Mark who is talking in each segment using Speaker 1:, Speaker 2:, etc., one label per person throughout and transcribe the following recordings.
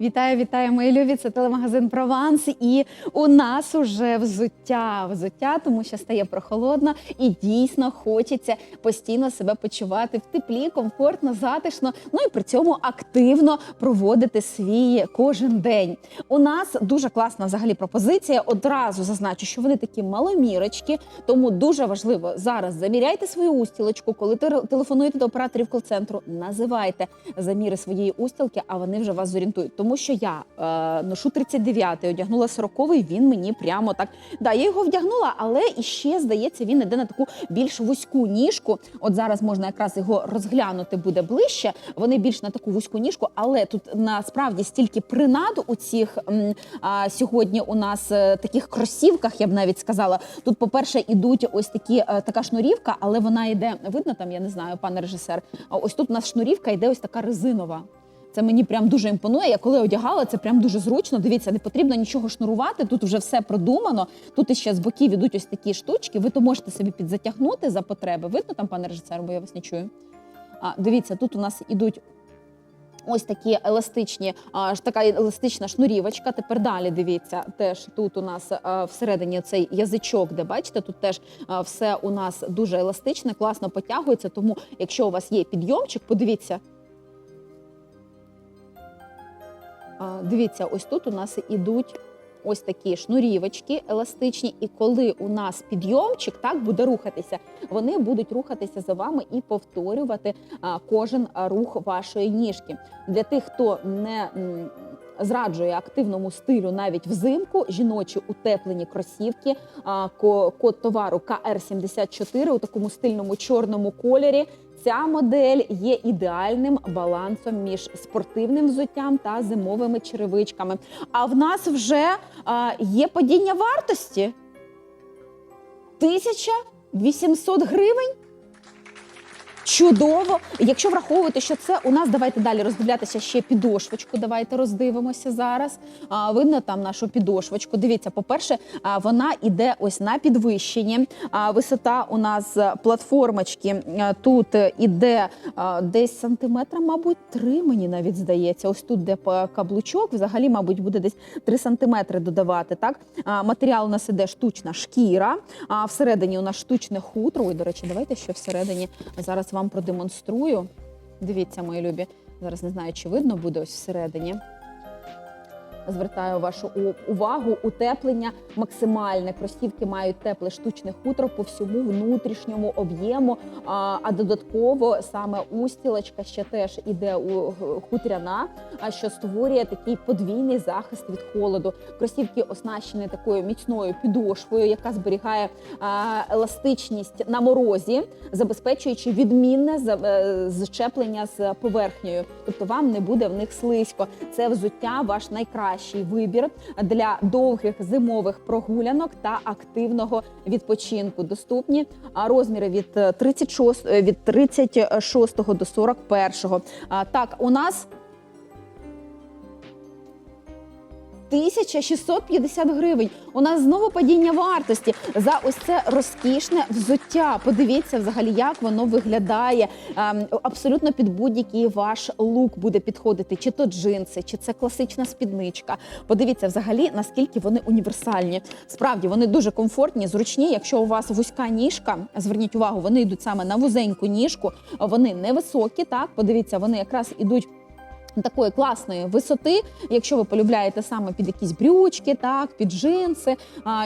Speaker 1: Вітаю, вітаю, мої любі. Це телемагазин Прованс. І у нас уже взуття. Взуття, тому що стає прохолодно і дійсно хочеться постійно себе почувати в теплі, комфортно, затишно. Ну і при цьому активно проводити свій кожен день. У нас дуже класна взагалі пропозиція. Одразу зазначу, що вони такі маломірочки, тому дуже важливо зараз заміряйте свою устілочку, коли телефонуєте до операторів кол-центру, називайте заміри своєї устілки, а вони вже вас зорієнтують. Тому що я е, ношу 39-й, одягнула 40-й, він мені прямо так. Да, я його вдягнула, але і ще здається, він іде на таку більш вузьку ніжку. От зараз можна якраз його розглянути буде ближче. Вони більш на таку вузьку ніжку, але тут насправді стільки принад у цих м, сьогодні у нас е, таких кросівках, я б навіть сказала. Тут, по-перше, ідуть ось такі е, така шнурівка, але вона йде видно там, я не знаю, пане режисер. Ось тут у нас шнурівка йде ось така резинова. Це мені прям дуже імпонує. Я коли одягала, це прям дуже зручно. Дивіться, не потрібно нічого шнурувати. Тут вже все продумано. Тут іще з боків ідуть ось такі штучки. Ви то можете собі підзатягнути за потреби. Видно там, пане режисер, бо я вас не чую. А дивіться, тут у нас ідуть. Ось такі еластичні, така еластична шнурівочка. Тепер далі дивіться, теж тут у нас всередині цей язичок, де бачите, тут теж все у нас дуже еластичне, класно потягується. Тому, якщо у вас є підйомчик, подивіться, Дивіться, ось тут у нас ідуть ось такі шнурівочки еластичні, і коли у нас підйомчик так буде рухатися, вони будуть рухатися за вами і повторювати кожен рух вашої ніжки. Для тих, хто не зраджує активному стилю навіть взимку, жіночі утеплені кросівки, код товару КР74 у такому стильному чорному кольорі. Ця модель є ідеальним балансом між спортивним взуттям та зимовими черевичками. А в нас вже а, є падіння вартості 1800 гривень. Чудово! Якщо враховувати, що це у нас, давайте далі роздивлятися ще підошвочку. Давайте роздивимося зараз. А, видно там нашу підошвочку. Дивіться, по-перше, вона іде ось на підвищенні. А, висота у нас платформочки тут іде десь сантиметра, мабуть, три, мені навіть здається. Ось тут, де каблучок, взагалі, мабуть, буде десь 3 сантиметри додавати. Так? А, матеріал у нас іде штучна шкіра, а всередині у нас штучне хутро. Ой, до речі, давайте ще всередині зараз вам продемонструю. Дивіться, мої любі. Зараз не знаю, чи видно буде ось всередині. Звертаю вашу увагу, утеплення максимальне. Кросівки мають тепле штучне хутро по всьому внутрішньому об'єму. А, а додатково саме устілочка ще теж іде у хутряна, що створює такий подвійний захист від холоду. Кросівки оснащені такою міцною підошвою, яка зберігає а, еластичність на морозі, забезпечуючи відмінне е, зчеплення з поверхнею. Тобто вам не буде в них слизько. Це взуття ваш найкращий вибір для довгих зимових прогулянок та активного відпочинку. Доступні розміри від е, 36, е, від 36 до 41. А, Так, у нас 1650 гривень. У нас знову падіння вартості за ось це розкішне взуття. Подивіться взагалі, як воно виглядає. Ем, абсолютно під будь-який ваш лук буде підходити, чи то джинси, чи це класична спідничка. Подивіться взагалі, наскільки вони універсальні. Справді вони дуже комфортні, зручні. Якщо у вас вузька ніжка, зверніть увагу, вони йдуть саме на вузеньку ніжку. Вони невисокі. Так, подивіться, вони якраз ідуть. Такої класної висоти, якщо ви полюбляєте саме під якісь брючки, так під джинси,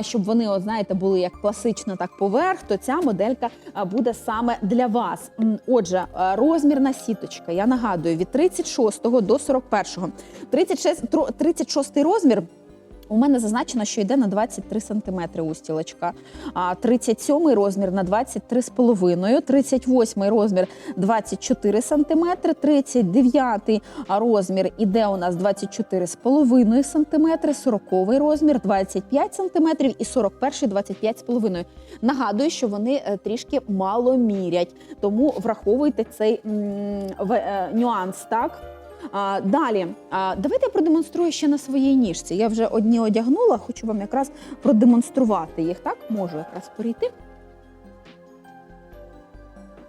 Speaker 1: щоб вони, от знаєте, були як класично, так поверх, то ця моделька буде саме для вас. Отже, розмірна сіточка. Я нагадую, від 36 до 41. 36, 36 розмір. У мене зазначено, що йде на 23 сантиметри устілочка, а 37 розмір на 23,5, 38 розмір 24 сантиметри, 39 розмір іде у нас 24,5 сантиметри, 40 розмір 25 сантиметрів і 41 25,5. Нагадую, що вони е, трішки мало мірять, тому враховуйте цей м, в- е, нюанс, так? А, далі, а, давайте я продемонструю ще на своїй ніжці. Я вже одні одягнула, хочу вам якраз продемонструвати їх. Так, можу якраз перейти.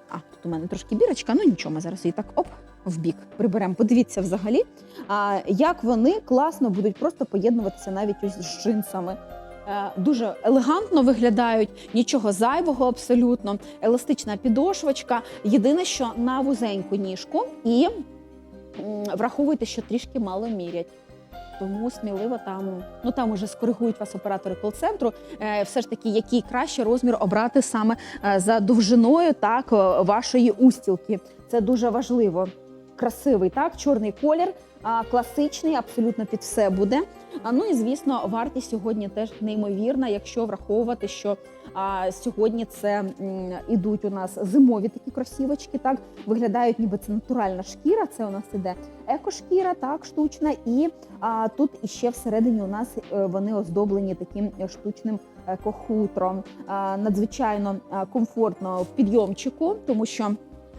Speaker 1: А, тут у мене трошки бірочка, ну нічого, ми зараз її так оп, в бік приберемо. Подивіться взагалі, а, як вони класно будуть просто поєднуватися навіть ось з джинсами. Е, Дуже елегантно виглядають, нічого зайвого абсолютно. Еластична підошвочка. Єдине, що на вузеньку ніжку і враховуйте, що трішки мало мірять. Тому сміливо там, ну там уже скоригують вас оператори кол-центру. Е, все ж таки, який краще розмір обрати саме е, за довжиною так е, вашої устілки. Це дуже важливо. Красивий, так, чорний колір, класичний, абсолютно під все буде. А, ну і звісно, вартість сьогодні теж неймовірна, якщо враховувати, що а, сьогодні це м, ідуть у нас зимові такі кросівочки, так виглядають, ніби це натуральна шкіра. Це у нас іде екошкіра, так штучна, і а, тут іще всередині у нас е, вони оздоблені таким е, штучним екохутром. А, надзвичайно комфортно в підйомчику, тому що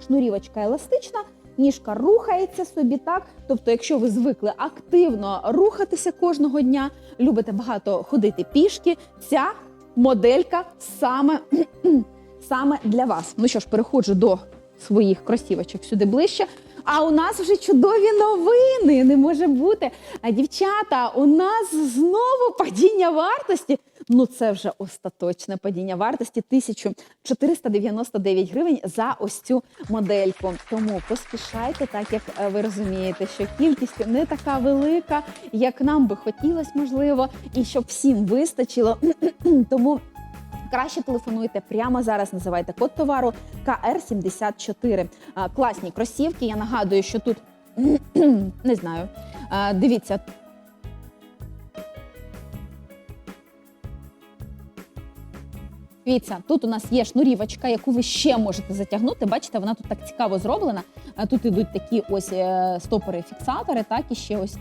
Speaker 1: шнурівочка еластична. Ніжка рухається собі так. Тобто, якщо ви звикли активно рухатися кожного дня, любите багато ходити пішки, ця моделька саме, саме для вас. Ну що ж, переходжу до своїх кросівочок сюди ближче. А у нас вже чудові новини. Не може бути. А дівчата, у нас знову падіння вартості. Ну, це вже остаточне падіння вартості 1499 гривень за ось цю модельку. Тому поспішайте, так як е, ви розумієте, що кількість не така велика, як нам би хотілося, можливо, і щоб всім вистачило. Тому. Краще телефонуйте прямо зараз. Називайте код товару КР74. Класні кросівки. Я нагадую, що тут не знаю. Дивіться, Дивіться, тут у нас є шнурівочка, яку ви ще можете затягнути. Бачите, вона тут так цікаво зроблена. А Тут ідуть такі ось е, стопори-фіксатори, так і ще ось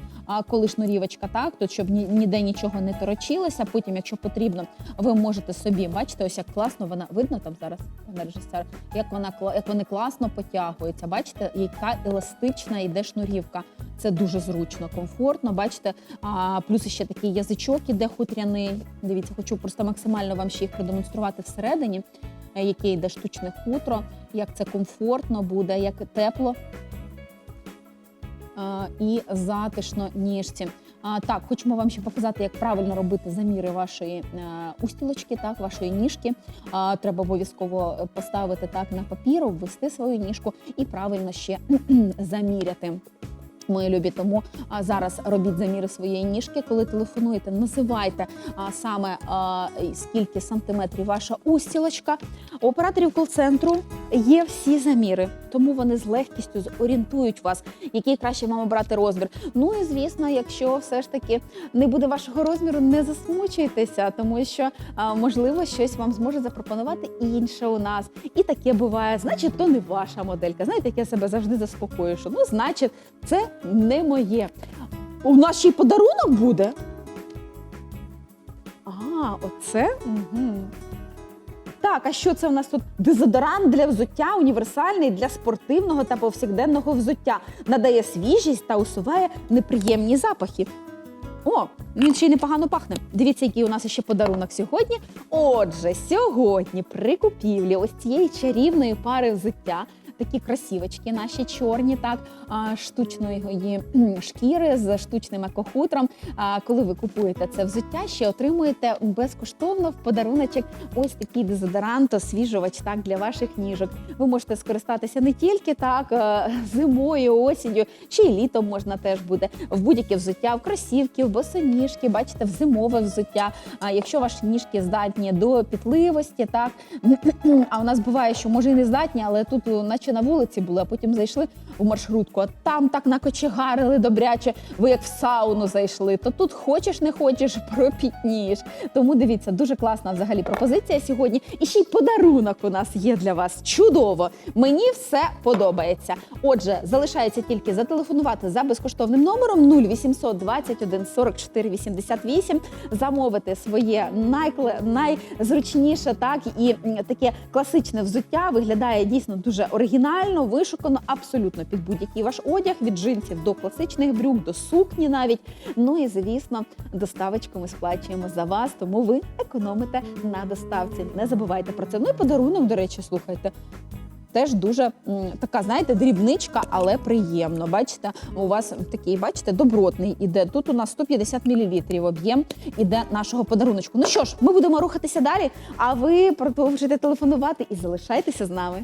Speaker 1: коли шнурівочка, так тут щоб ні- ніде нічого не торочилося. Потім, якщо потрібно, ви можете собі бачите, ось як класно вона видно там зараз, пане режисер, як вона як вони класно потягуються. Бачите, яка еластична йде шнурівка. Це дуже зручно, комфортно. Бачите, а плюс ще такий язичок іде хутряний. Дивіться, хочу просто максимально вам ще їх продемонструвати всередині, е, яке йде штучне хутро, як це комфортно буде, як тепло і затишно ніжці. Так, хочемо вам ще показати, як правильно робити заміри вашої е, устілочки, так, вашої ніжки. Треба обов'язково поставити так на папір, ввести свою ніжку і правильно ще заміряти. Мої любі, тому а, зараз робіть заміри своєї ніжки. Коли телефонуєте, називайте а, саме а, скільки сантиметрів ваша устілочка. У операторів кол-центру є всі заміри, тому вони з легкістю зорієнтують вас, який краще вам обрати розмір. Ну і звісно, якщо все ж таки не буде вашого розміру, не засмучуйтеся, тому що а, можливо щось вам зможе запропонувати інше у нас. І таке буває. Значить, то не ваша моделька. Знаєте, як я себе завжди заспокоюю, що ну, значить, це не моє. У нас ще й подарунок буде. А, оце? Угу. Так, а що це у нас тут? Дезодорант для взуття універсальний для спортивного та повсякденного взуття. Надає свіжість та усуває неприємні запахи. О, він ще й непогано пахне. Дивіться, який у нас ще подарунок сьогодні. Отже, сьогодні при купівлі ось цієї чарівної пари взуття. Такі красівочки наші чорні, так штучної шкіри з штучним екохутром. Коли ви купуєте це взуття, ще отримуєте безкоштовно в подаруночок ось такий дезодорант, освіжувач так для ваших ніжок. Ви можете скористатися не тільки так зимою, осінню, ще й літом можна теж буде в будь-яке взуття, в кросівки, в босоніжки, бачите, в зимове взуття. Якщо ваші ніжки здатні до пітливості, так а у нас буває, що може і не здатні, але тут, о, наче на вулиці були, а потім зайшли в маршрутку, а там так накочегарили добряче, ви як в сауну зайшли, то тут хочеш не хочеш, пропітнієш. Тому дивіться, дуже класна взагалі пропозиція сьогодні. І ще й подарунок у нас є для вас. Чудово! Мені все подобається. Отже, залишається тільки зателефонувати за безкоштовним номером 0800 21 44 88, замовити своє найкле... найзручніше, так і таке класичне взуття виглядає дійсно дуже оригінально, вишукано, абсолютно під будь-який ваш одяг, від джинсів до класичних брюк, до сукні навіть. Ну і звісно, доставочку ми сплачуємо за вас, тому ви економите на доставці. Не забувайте про це. Ну і подарунок, до речі, слухайте. теж дуже така, знаєте, дрібничка, але приємно. Бачите, у вас такий, бачите, добротний іде. Тут у нас 150 мл об'єм іде нашого подаруночку. Ну що ж, ми будемо рухатися далі, а ви продовжуйте телефонувати і залишайтеся з нами.